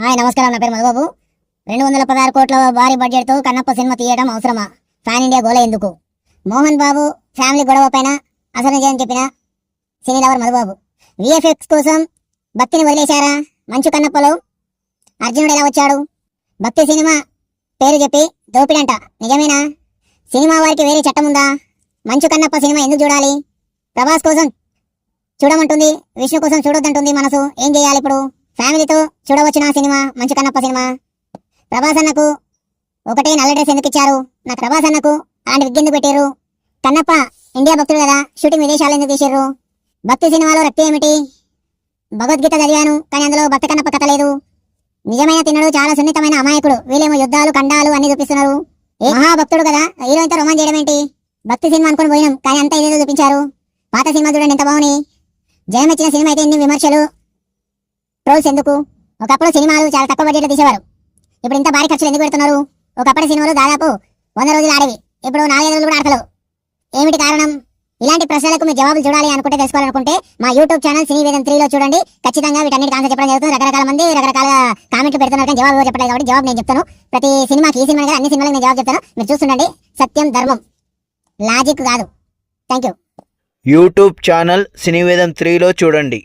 Hi నమస్కారం. నా పేరు మధుబాబు. రెండు వందల పదహారు కోట్ల భారీ బడ్జెట్తో కన్నప్ప సినిమా తీయడం అవసరమా? ఫ్యాన్ ఇండియా గోల ఎందుకు? మోహన్ బాబు ఫ్యామిలీ గొడవ పైన అసలు నిజం చెప్పిన సినీ లవర్ మధుబాబు. విఎఫ్ఎక్స్ కోసం భక్తిని వదిలేశారా? మంచు కన్నప్పలో అర్జునుడు ఎలా వచ్చాడు? భక్తి సినిమా పేరు చెప్పి దోపిడంట. నిజమేనా? సినిమా వారికి వేరే చట్టం ఉందా? మంచు కన్నప్ప సినిమా ఎందుకు చూడాలి? ప్రభాస్ కోసం చూడమంటుంది విష్ణు కోసం చూడొద్దంటుంది మనసు. ఏం చేయాలి ఇప్పుడు? ఫ్యామిలీతో చూడవచ్చు నా సినిమా? మంచు కన్నప్ప సినిమా? ప్రభాస్ అన్నకు ఒకటే నల్ల డ్రెస్ ఎందుకు ఇచ్చారు? నా ప్రభాస్ అన్నకు అలాంటి విగ్గెందుకు పెట్టారు కన్నప్ప ఇండియా భక్తుడు కదా షూటింగ్ విదేశాలు ఎందుకు తీసారు భక్తి సినిమాలో రక్తి ఏమిటి? భగవద్గీత చదివాను కానీ అందులో భక్త కన్నప్ప కథ లేదు. నిజమైన తినడు చాలా సున్నితమైన అమాయకుడు. వీళ్ళేమో యుద్ధాలు ఖండాలు అన్ని చూపిస్తున్నారు. ఏ మహాభక్తుడు కదా హీరోయిన్తో రొమాన్ చేయడం ఏంటి? భక్తి సినిమా అనుకుని పోయినాం కానీ అంతా ఇదేదో చూపించారు. పాత సినిమా చూడండి ఎంత బాగుని జయం ఇచ్చిన సినిమా అయితే ఎన్ని విమర్శలు. ట్రోల్స్ ఎందుకు? ఒకప్పుడు సినిమాలు చాలా తక్కువ బడ్జెట్లో తీసేవారు. ఇప్పుడు ఇంత భారీ ఖర్చులు ఎందుకు పెడుతున్నారు? ఒకప్పటి సినిమాలు దాదాపు వంద రోజులు ఆడేవి. ఇప్పుడు నాలుగైదు రోజులు కూడా ఆడతలేవు. ఏమిటి కారణం? ఇలాంటి ప్రశ్నలకు మీరు జవాబులు చూడాలి అనుకుంటే తెలుసుకోవాలనుకుంటే మా యూట్యూబ్ ఛానల్ సినీ వేదం త్రీలో చూడండి. ఖచ్చితంగా వీటన్నిటి ఆన్సర్ చెప్పడం జరుగుతుంది. రకరకాల మంది రకరకాల కామెంట్లు పెడుతున్నారు కానీ జవాబు చెప్పలేదు కాబట్టి జవాబు నేను చెప్తాను. ప్రతి సినిమాకి ఈ సినిమా అన్ని సినిమాలకు నేను జవాబు చెప్తాను. మీరు చూస్తుండండి. సత్యం ధర్మం. లాజిక్ కాదు. Thank you YouTube channel Cinevedam త్రీలో చూడండి.